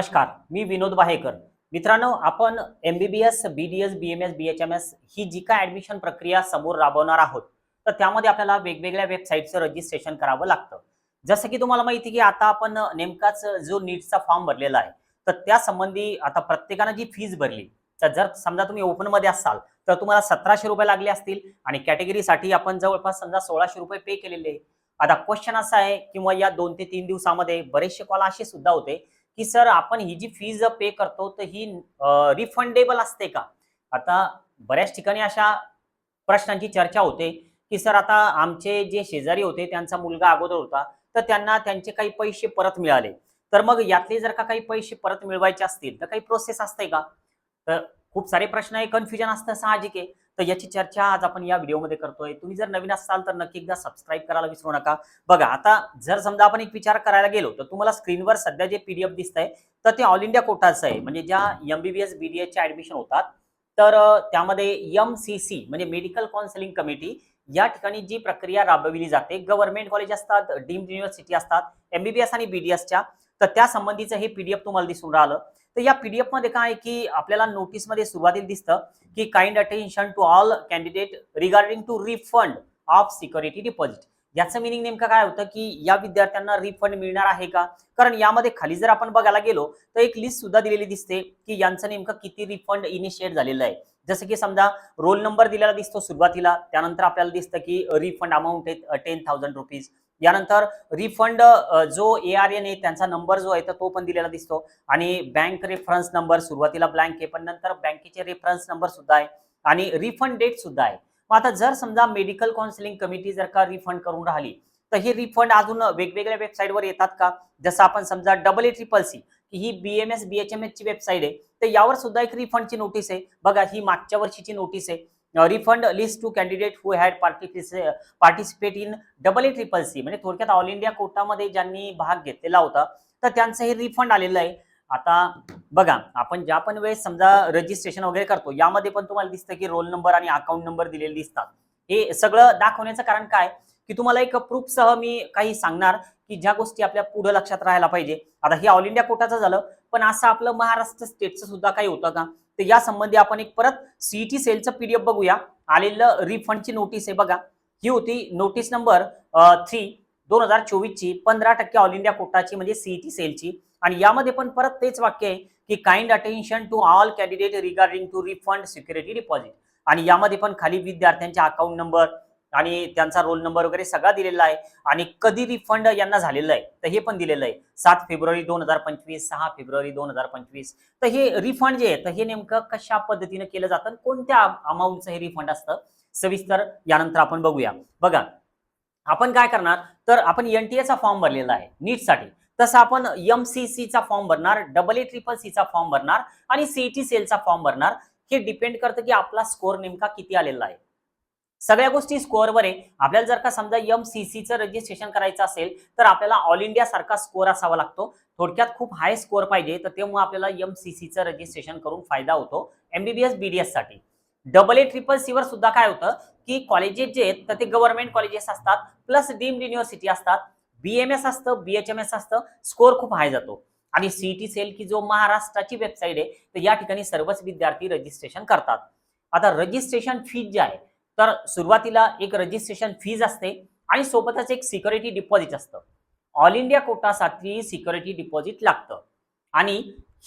नमस्कार मी विनोद बाहेकर. मित्रांनो आपण एमबीबीएस बीडीएस बीएमएस एस ही जी काय ऍडमिशन प्रक्रिया समोर राबवणार आहोत तर त्यामध्ये आपल्याला वेगवेगळ्या वेबसाईटचं रजिस्ट्रेशन करावं लागतं. जसं की तुम्हाला माहिती की आता आपण नेमकाच जो नीटचा फॉर्म भरलेला आहे तर त्या संबंधी आता प्रत्येकानं जी फीज भरली तर जर समजा तुम्ही ओपनमध्ये असाल तर तुम्हाला सतराशे रुपये लागले असतील आणि कॅटेगरीसाठी आपण जवळपास समजा सोळाशे रुपये पे केलेले आता क्वेश्चन असा आहे किंवा या दोन ते तीन दिवसामध्ये बरेचसे कॉल असे सुद्धा होते की सर आपण ही जी फीज पे करतो तर ही रिफंडेबल असते का? आता बऱ्याच ठिकाणी अशा प्रश्नांची चर्चा होते की सर आता आमचे जे शेजारी होते त्यांचा मुलगा अगोदर होता तर त्यांना त्यांचे काही पैसे परत मिळाले. तर मग यातले जर का काही पैसे परत मिळवायचे असतील तर काही प्रोसेस असते का? तर खूप सारे प्रश्न आहे कन्फ्युजन असतं साहजिक आहे. तर याची चर्चा आज आपण या व्हिडिओमध्ये करतोय. तुम्ही जर नवीन असाल तर नक्की एकदा सबस्क्राईब करायला विसरू नका. बघा आता जर समजा आपण एक विचार करायला गेलो तर तुम्हाला स्क्रीनवर सध्या जे पीडीएफ दिसत आहे तर ते ऑल इंडिया कोटाचं आहे. म्हणजे ज्या एमबीबीएस बीडीएसच्या ऍडमिशन होतात तर त्यामध्ये एम सी सी म्हणजे मेडिकल काउन्सिलिंग कमिटी या ठिकाणी जी प्रक्रिया राबविली जाते गव्हर्नमेंट कॉलेज असतात डीम्ड युनिव्हर्सिटी असतात एमबीबीएस आणि बीडीएसच्या तर त्या संबंधीचं हे पीडीएफ तुम्हाला दिसून राहिलं. तर या पीडीएफमध्ये काय आहे की आपल्याला नोटीसमध्ये सुरुवातीला दिसतं की kind attention to all candidate regarding to refund of security deposit याचं मिनिंग नेमकं काय होतं की या विद्यार्थ्यांना रिफंड मिळणार आहे का? कारण यामध्ये खाली जर आपण बघायला गेलो तर एक लिस्ट सुद्धा दिलेली दिसते की यांचं नेमकं किती रिफंड इनिशिएट झालेलं आहे. जसं की समजा रोल नंबर दिलेला दिसतो सुरुवातीला त्यानंतर आपल्याला दिसतं की रिफंड अमाऊंट आहे टेन थाउजंड रुपीज यानंतर रिफंड जो ए आर एन आहे त्यांचा नंबर जो आहे तर तो पण दिलेला दिसतो. आणि बँक रेफरन्स नंबर सुरुवातीला ब्लँक आहे पण नंतर बँकेचे रेफरन्स नंबर सुद्धा आहे. आणि रिफंड डेट सुद्धा आहे. मग आता जर समजा मेडिकल काउन्सिलिंग कमिटी जर का रिफंड करून राहिली तर हे रिफंड अजून वेगवेगळ्या वेबसाईटवर येतात का? जसं आपण समजा डबल ए ट्रिपल सी ही बीएमएस एम ची वेबसाईट आहे तर यावर सुद्धा एक रिफंडची नोटीस आहे. बघा ही मागच्या वर्षीची नोटीस आहे. Refund list to candidate who had participate in double A triple C म्हणजे थोडक्यात ऑल इंडिया कोटामध्ये ज्यांनी भाग घेतलेला होता तर त्यांचं हे रिफंड आलेलं आहे. आता बघा आपण ज्या पण वेळेस समजा रजिस्ट्रेशन वगैरे करतो यामध्ये पण तुम्हाला दिसतं की रोल नंबर आणि अकाउंट नंबर दिलेले दिसतात. हे सगळं दाखवण्याचं कारण काय? की तुम्हाला एक प्रूफसह मी काही सांगणार की ज्या गोष्टी आपल्या पुढे लक्षात राहायला पाहिजे. आता हे ऑल इंडिया कोटाचं झालं पण असं आपलं महाराष्ट्र स्टेटचं सुद्धा काही होतं का? तर या संबंधी आपण एक परत सीईटी सेलचं पीडीएफ बघूया. आलेलं रिफंडची नोटीस आहे बघा. ही होती नोटीस नंबर थ्री दोन हजार चोवीसची पंधरा टक्के ऑल इंडिया कोटाची म्हणजे सीईटी सेलची. आणि यामध्ये पण परत तेच वाक्य आहे की kind attention to all candidate regarding to refund security deposit आणि यामध्ये पण खाली विद्यार्थ्यांच्या अकाउंट नंबर आणि त्यांचा रोल नंबर वगैरे सगळा दिलेला आहे. आणि कधी रिफंड यांना झालेलं आहे तर हे पण दिलेलं आहे. सात फेब्रुवारी दोन हजार पंचवीस सहा फेब्रुवारी दोन हजार पंचवीस. तर हे रिफंड जे आहे तर हे नेमकं कशा पद्धतीने केलं जातं कोणत्या अमाऊंटचं हे रिफंड असतं? सविस्तर यानंतर आपण बघूया. बघा आपण काय करणार? तर आपण एनटीएचा फॉर्म भरलेला आहे नीटसाठी तसं आपण एम सी सीचा फॉर्म भरणार डबल ए ट्रिपल सीचा फॉर्म भरणार आणि सीईटी सेलचा फॉर्म भरणार. हे डिपेंड करतं की आपला स्कोअर नेमका किती आलेला आहे. सगळ्या गोष्टी स्कोअरवर आहे. आपल्याला जर का समजा एम सी सीचं रजिस्ट्रेशन करायचं असेल तर आपल्याला ऑल इंडिया सारखा स्कोअर असावा लागतो. थोडक्यात खूप हाय स्कोअर पाहिजे तर तेव्हा आपल्याला एम सी सीचं रजिस्ट्रेशन करून फायदा होतो. एमबीबीएस बीडीएससाठी. डबल ए ट्रिपल सीवर सुद्धा काय होतं की कॉलेजेस जे आहेत तर ते गव्हर्नमेंट कॉलेजेस असतात प्लस डीम्ड युनिव्हर्सिटी असतात. बीएमएस असतं बीएचएमएस असतं स्कोअर खूप हाय जातो. आणि सीईटी सेल की जो महाराष्ट्राची वेबसाईट आहे तर या ठिकाणी सर्वच विद्यार्थी रजिस्ट्रेशन करतात. आता रजिस्ट्रेशन फीज जे आहे तर सुरुवातीला एक रजिस्ट्रेशन फीज असते आणि सोबतच एक सिक्युरिटी डिपॉझिट असतं. ऑल इंडिया कोटासाठी सिक्युरिटी डिपॉझिट लागतं. आणि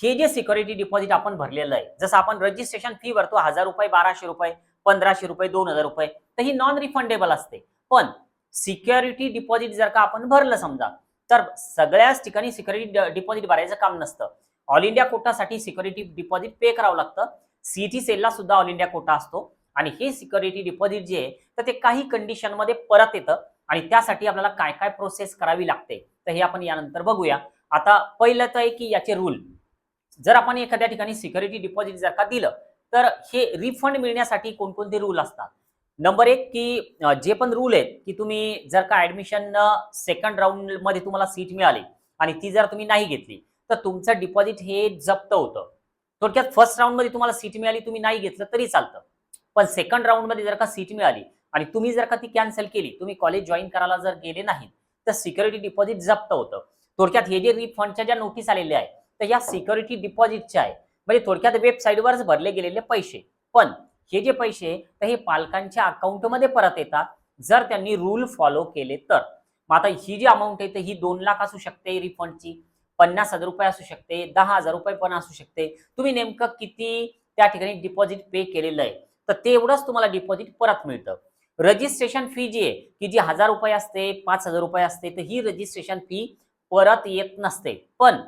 हे जे सिक्युरिटी डिपॉझिट आपण भरलेलं आहे जसं आपण रजिस्ट्रेशन फी भरतो हजार रुपये बाराशे रुपये पंधराशे रुपये दोन हजार रुपये तर ही नॉन रिफंडेबल असते. पण सिक्युरिटी डिपॉझिट जर का आपण भरलं समजा तर सगळ्याच ठिकाणी सिक्युरिटी डिपॉझिट भरायचं काम नसतं. ऑल इंडिया कोटासाठी सिक्युरिटी डिपॉझिट पे करावं लागतं. सीटी सेलला सुद्धा ऑल इंडिया कोटा असतो. आणि हे सिक्युरिटी डिपॉझिट जे आहे तर ते काही कंडिशनमध्ये परत येतं. आणि त्यासाठी आपल्याला काय काय प्रोसेस करावी लागते तर हे आपण यानंतर बघूया. आता पहिलं तर आहे की याचे रूल जर आपण एखाद्या ठिकाणी सिक्युरिटी डिपॉझिट जर का दिलं तर हे रिफंड मिळण्यासाठी कोणकोणते रूल असतात? नंबर एक की जे पण रूल आहेत की तुम्ही जर का ऍडमिशन सेकंड राऊंडमध्ये तुम्हाला सीट मिळाली आणि ती जर तुम्ही नाही घेतली तर तुमचं डिपॉझिट हे जप्त होतं. थोडक्यात फर्स्ट राऊंडमध्ये तुम्हाला सीट मिळाली तुम्ही नाही घेतलं तरी चालतं. पण सेकंड राऊंडमध्ये जर का सीट मिळाली आणि तुम्ही जर का ती कॅन्सल केली तुम्ही कॉलेज जॉईन करायला जर गेले नाहीत तर सिक्युरिटी डिपॉझिट जप्त होतं. थोडक्यात हे जे रिफंडच्या ज्या नोटीस आलेल्या आहेत तर या सिक्युरिटी डिपॉझिटच्या आहे म्हणजे थोडक्यात वेबसाईटवरच भरले गेलेले पैसे. पण हे जे पैसे तर हे पालकांच्या अकाउंटमध्ये परत येतात जर त्यांनी रूल फॉलो केले तर. मग आता ही जी अमाऊंट आहे तर ही दोन लाख असू शकते रिफंडची पन्नास हजार रुपये असू शकते दहा हजार रुपये पण असू शकते. तुम्ही नेमकं किती त्या ठिकाणी डिपॉझिट पे केलेलं आहे? तर तेवढंच तुम्हाला डिपॉझिट परत मिळतं. रजिस्ट्रेशन फी जी आहे की जी हजार रुपये असते पाच हजार रुपये असते तर ही रजिस्ट्रेशन फी परत येत नसते. पण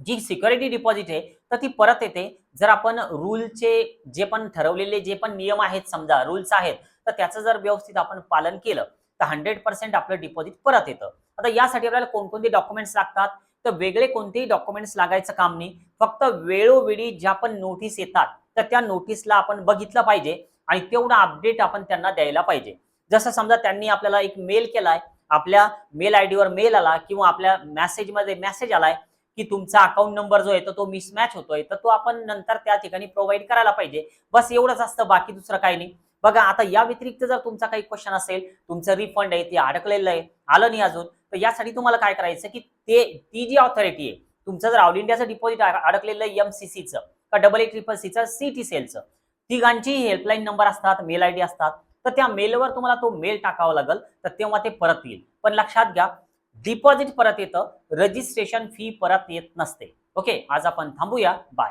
जी सिक्युरिटी डिपॉझिट आहे तर ती परत येते. जर आपण रूलचे जे पण ठरवलेले जे पण नियम आहेत समजा रूल्स आहेत तर त्याचं जर व्यवस्थित आपण पालन केलं तर हंड्रेड पर्सेंट आपलं डिपॉझिट परत येतं. आता यासाठी आपल्याला कोणकोणते डॉक्युमेंट्स लागतात? तर वेगळे कोणतेही डॉक्युमेंट्स लागायचं काम नाही. फक्त वेळोवेळी ज्या पण नोटीस येतात तर त्या नोटीसला आपण बघितलं पाहिजे आणि तेवढा अपडेट आपण त्यांना द्यायला पाहिजे. जसं समजा त्यांनी आपल्याला एक मेल केलाय आपल्या मेल आय वर मेल आला किंवा आपल्या मेसेजमध्ये मेसेज आलाय की तुमचा अकाउंट नंबर जो आहे तो मिसमॅच होतोय तर तो आपण नंतर त्या ठिकाणी प्रोव्हाइड करायला पाहिजे. बस एवढंच असतं बाकी दुसरं काही नाही. बघा आता या व्यतिरिक्त जर तुमचा काही क्वेश्चन असेल तुमचं रिफंड आहे ते अडकलेलं आहे आलं नाही अजून तर यासाठी तुम्हाला काय करायचं की ते ती जी ऑथॉरिटी आहे तुमचं जर ऑल इंडियाचं डिपॉझिट अडकलेलं आहे एमसीसीचं का डबल एट ट्रिपल सीचं सी टी सेलचं तिघांची हेल्पलाईन नंबर असतात मेल आय डी असतात. तर त्या मेलवर तुम्हाला तो मेल टाकावा लागेल तर तेव्हा ते परत येईल. पण लक्षात घ्या डिपॉझिट परत येतं रजिस्ट्रेशन फी परत येत नसते. ओके आज आपण थांबूया. बाय